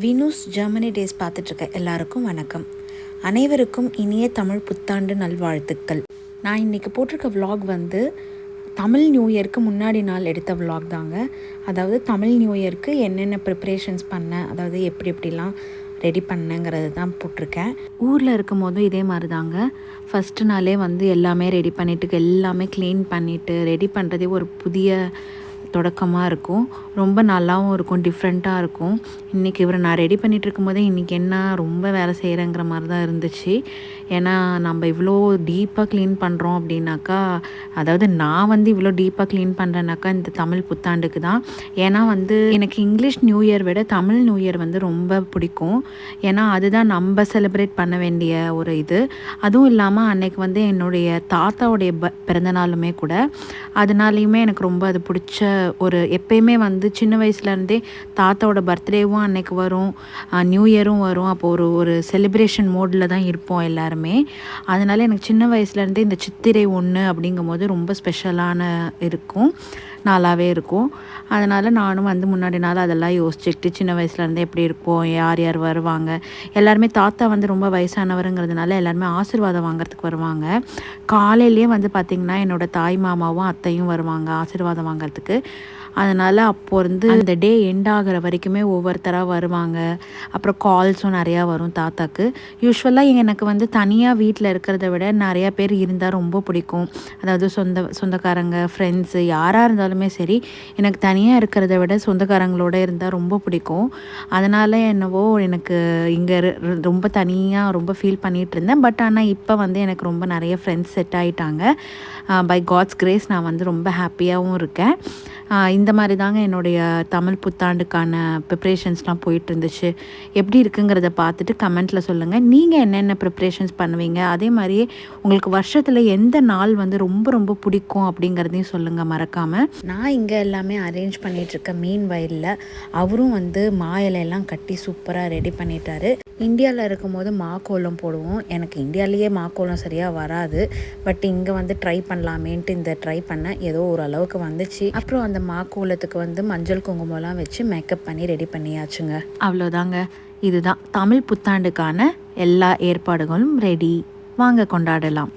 வினூஸ் Germany days பார்த்துட்ருக்க எல்லாருக்கும் வணக்கம். அனைவருக்கும் இனிய தமிழ் புத்தாண்டு நல்வாழ்த்துக்கள். நான் இன்றைக்கி போட்டிருக்க விலாக் வந்து தமிழ் நியூ இயர்க்கு முன்னாடி நாள் எடுத்த விலாக் தாங்க. அதாவது தமிழ் நியூ இயர்க்கு என்னென்ன ப்ரிப்ரேஷன்ஸ் பண்ணேன் அதாவது எப்படி எப்படிலாம் ரெடி பண்ணேங்கிறது தான் போட்டிருக்கேன். ஊரில் இருக்கும் போதும் இதே மாதிரி தாங்க. ஃபஸ்ட்டு நாளே வந்து எல்லாமே ரெடி பண்ணிவிட்டு எல்லாமே க்ளீன் பண்ணிவிட்டு ரெடி பண்ணுறதே ஒரு புதிய தொடக்கமாக இருக்கும். ரொம்ப நல்லாவும் இருக்கும் டிஃப்ரெண்ட்டாக இருக்கும். இன்றைக்கி இவரை நான் ரெடி பண்ணிகிட்டு இருக்கும்போதே இன்றைக்கி என்ன ரொம்ப வேலை செய்கிறேங்கிற மாதிரி தான் இருந்துச்சு. ஏன்னா நம்ம இவ்வளோ டீப்பாக க்ளீன் பண்ணுறோம் அப்படின்னாக்கா அதாவது நான் வந்து இவ்வளோ டீப்பாக க்ளீன் பண்ணுறேன்னாக்கா இந்த தமிழ் புத்தாண்டுக்கு தான். ஏன்னா வந்து எனக்கு இங்கிலீஷ் நியூ இயர் விட தமிழ் நியூ இயர் வந்து ரொம்ப பிடிக்கும். ஏன்னா அதுதான் நம்ம செலிப்ரேட் பண்ண வேண்டிய ஒரு இது. அதுவும் இல்லாமல் அன்னைக்கு வந்து என்னுடைய தாத்தாவுடைய ப பிறந்தநாளுமே கூட அதனாலையுமே எனக்கு ரொம்ப அது பிடிச்ச ஒரு எப்பயுமே வந்து சின்ன வயசுலேருந்தே தாத்தாவோட பர்த்டேவும் அன்னைக்கு வரும். நியூ இயரும் வரும். அப்போ ஒரு ஒரு செலிப்ரேஷன் மோடில் தான் இருப்போம் எல்லாருமே. அதனால் எனக்கு சின்ன வயசுலேருந்தே இந்த சித்திரை ஒன்று அப்படிங்கும்போது ரொம்ப ஸ்பெஷலான இருக்கும். நாளாகவே இருக்கும். அதனால் நானும் வந்து முன்னாடி நாள் அதெல்லாம் யோசிச்சுக்கிட்டு சின்ன வயசுலேருந்தே எப்படி இருப்போம் யார் யார் வருவாங்க. எல்லாருமே தாத்தா வந்து ரொம்ப வயசானவருங்கிறதுனால எல்லாருமே ஆசீர்வாதம் வாங்குறதுக்கு வருவாங்க. காலையிலேயே வந்து பார்த்திங்கன்னா என்னோட தாய் மாமாவும் அத்தையும் வருவாங்க ஆசீர்வாதம் வாங்குறதுக்கு. அதனால் அப்போ போகிறது அந்த டே எண்ட் ஆகிற வரைக்குமே ஒவ்வொருத்தராக வருவாங்க. அப்புறம் கால்ஸும் நிறையா வரும் தாத்தாக்கு. யூஸ்வலாக எனக்கு வந்து தனியாக வீட்டில் இருக்கிறத விட நிறையா பேர் இருந்தால் ரொம்ப பிடிக்கும். அதாவது சொந்த சொந்தக்காரங்க ஃப்ரெண்ட்ஸு யாராக இருந்தாலுமே சரி எனக்கு தனியாக இருக்கிறத விட சொந்தக்காரங்களோட இருந்தால் ரொம்ப பிடிக்கும். அதனால் என்னவோ எனக்கு இங்கே ரொம்ப தனியாக ரொம்ப ஃபீல் பண்ணிகிட்டு இருந்தேன். பட் ஆனால் இப்போ வந்து எனக்கு ரொம்ப நிறைய ஃப்ரெண்ட்ஸ் செட் ஆகிட்டாங்க பை காட்ஸ் கிரேஸ் நான் வந்து ரொம்ப ஹாப்பியாகவும் இருக்கேன். இந்த மாதிரி தாங்க என்னோட என்னுடைய தமிழ் புத்தாண்டுக்கான ப்ரிப்ரேஷன்ஸ்லாம் போயிட்டு இருந்துச்சு எப்படி இருக்குங்கிறத பார்த்துட்டு கமெண்ட்டில் சொல்லுங்கள் நீங்கள் என்னென்ன ப்ரிப்ரேஷன்ஸ் பண்ணுவீங்க? அதே மாதிரியே உங்களுக்கு வருஷத்தில் எந்த நாள் வந்து ரொம்ப ரொம்ப பிடிக்கும் அப்படிங்கிறதையும் சொல்லுங்கள் மறக்காமல் நான் இங்கே எல்லாமே அரேஞ்ச் பண்ணிகிட்ருக்க மீன் வயலில் அவரும் வந்து மா இலையெல்லாம் கட்டி சூப்பராக ரெடி பண்ணிட்டாரு. இந்தியாவில் இருக்கும்போது மாக்கோலம் போடுவோம். எனக்கு இந்தியாவிலேயே மாக்கோலம் சரியாக வராது. பட் இங்கே வந்து ட்ரை பண்ணலாமேன்ட்டு இந்த ட்ரை பண்ணேன் ஏதோ ஓரளவுக்கு வந்துச்சு. அப்புறம் அந்த மாக்கோலத்துக்கு வந்து மஞ்சள் குங்குமம்லாம் வச்சு மேக்கப் பண்ணி ரெடி பண்ணியாச்சுங்க. அவ்வளோதாங்க. இதுதான் தமிழ் புத்தாண்டுக்கான எல்லா ஏற்பாடுகளும் ரெடி வாங்க கொண்டாடலாம்.